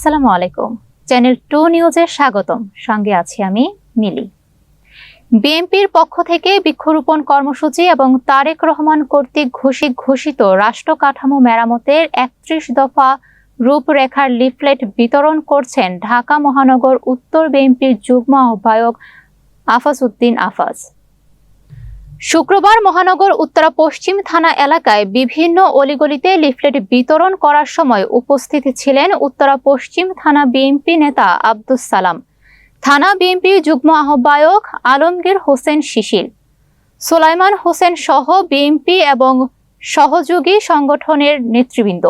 আসসালামু আলাইকুম। Channel to নিউজে স্বাগতম। সঙ্গে আছি আমি মিলি। বিএনপির পক্ষ থেকে বৃক্ষরোপণ কর্মসূচি এবং তারেক রহমান কর্তৃক ঘোষিত ঘোষিত রাষ্ট্র কাঠামো মেরামতের একত্রিশ দফা রূপরেখার লিফলেট বিতরণ করছেন ঢাকা মহানগর উত্তর বিএনপির যুগ্ম আহ্বায়ক আফাজ উদ্দিন আফাজ। শুক্রবার মহানগর উত্তরা পশ্চিম থানা এলাকায় বিভিন্ন অলিগলিতে লিফলেট বিতরণ করার সময় উপস্থিত ছিলেন উত্তরা পশ্চিম থানা বিএনপি নেতা আব্দুস সালাম, থানা বিএনপি যুগ্ম আহ্বায়ক আলমগীর হোসেন শিশির, সোলাইমান হোসেন সহ বিএনপি এবং সহযোগী সংগঠনের নেতৃবৃন্দ।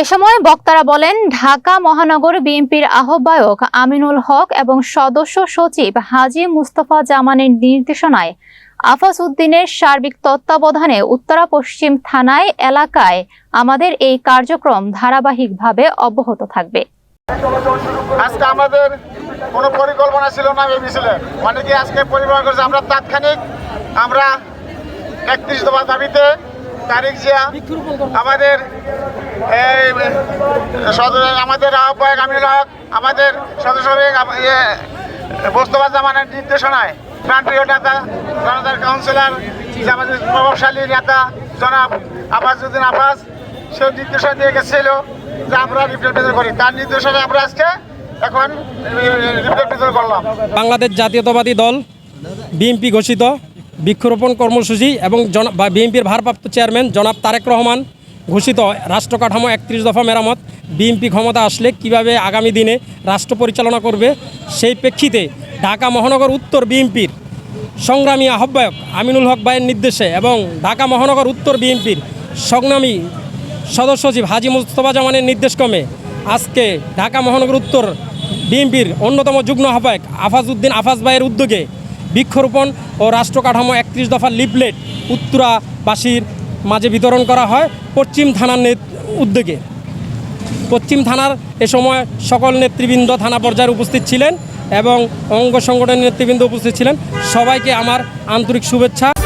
এ সময় বক্তারা বলেন, ঢাকা মহানগর বিএনপির আহ্বায়ক আমিনুল হক এবং সদস্য সচিব হাজি মুস্তফা জামানের নির্দেশনায় আফাজ উদ্দিনের সার্বিক তত্ত্বাবধানে উত্তরা পশ্চিম থানায় এলাকায় আমাদের এই কার্যক্রম ধারাবাহিকভাবে অব্যাহত থাকবে। আজকে আমাদের কোনো পরিকল্পনা ছিল না এই মিছিলে অনেকে আজকে পরিকল্পনা করেছে? আমরা তাৎক্ষণিক আমরা একত্রিশ দফা দাবিতে তারিখ জিয়া আমাদের এই আমাদের আহ্বায়ক আমিনুল হক, আমাদের সদস্য মোস্তফা জামানের নির্দেশনায় প্রাণপ্রিয় নেতা কাউন্সিলর আমাদের প্রভাবশালী নেতা জনাব আফাজউদ্দিন আফাজ সে নির্দেশনা দিয়ে গেছিল যে আমরা রিপ্রেজেন্ট করি। তার নির্দেশনে আমরা আজকে এখন রিপ্রেজেন্ট করলাম। বাংলাদেশ জাতীয়তাবাদী দল, বিএনপি ঘোষিত বৃক্ষরোপণ কর্মসূচি এবং বিএনপির ভারপ্রাপ্ত চেয়ারম্যান জনাব তারেক রহমান ঘোষিত রাষ্ট্র কাঠামো একত্রিশ দফা মেরামত, বিএনপি ক্ষমতা আসলে কীভাবে আগামী দিনে রাষ্ট্র পরিচালনা করবে সেই প্রেক্ষিতে ঢাকা মহানগর উত্তর বিএনপির সংগ্রামী আহ্বায়ক আমিনুল হক ভাইয়ের নির্দেশে এবং ঢাকা মহানগর উত্তর বিএনপির সংগ্রামী সদস্য সচিব হাজি মুস্তফা জামানের নির্দেশক্রমে আজকে ঢাকা মহানগর উত্তর বিএনপির অন্যতম যুগ্ম আহ্বায়ক আফাজ উদ্দিন আফাজ ভাইয়ের উদ্যোগে বৃক্ষরোপণ ও রাষ্ট্র কাঠামো একত্রিশ দফার লিফলেট উত্তরাবাসীর মাঝে বিতরণ করা হয় পশ্চিম থানার উদ্যোগে। পশ্চিম থানার এ সময় সকল নেতৃবৃন্দ থানা পর্যায়ে উপস্থিত ছিলেন। এবং অঙ্গ সংগঠনের নেতৃবৃন্দ উপস্থিত ছিলেন। সবাইকে আমার আন্তরিক শুভেচ্ছা।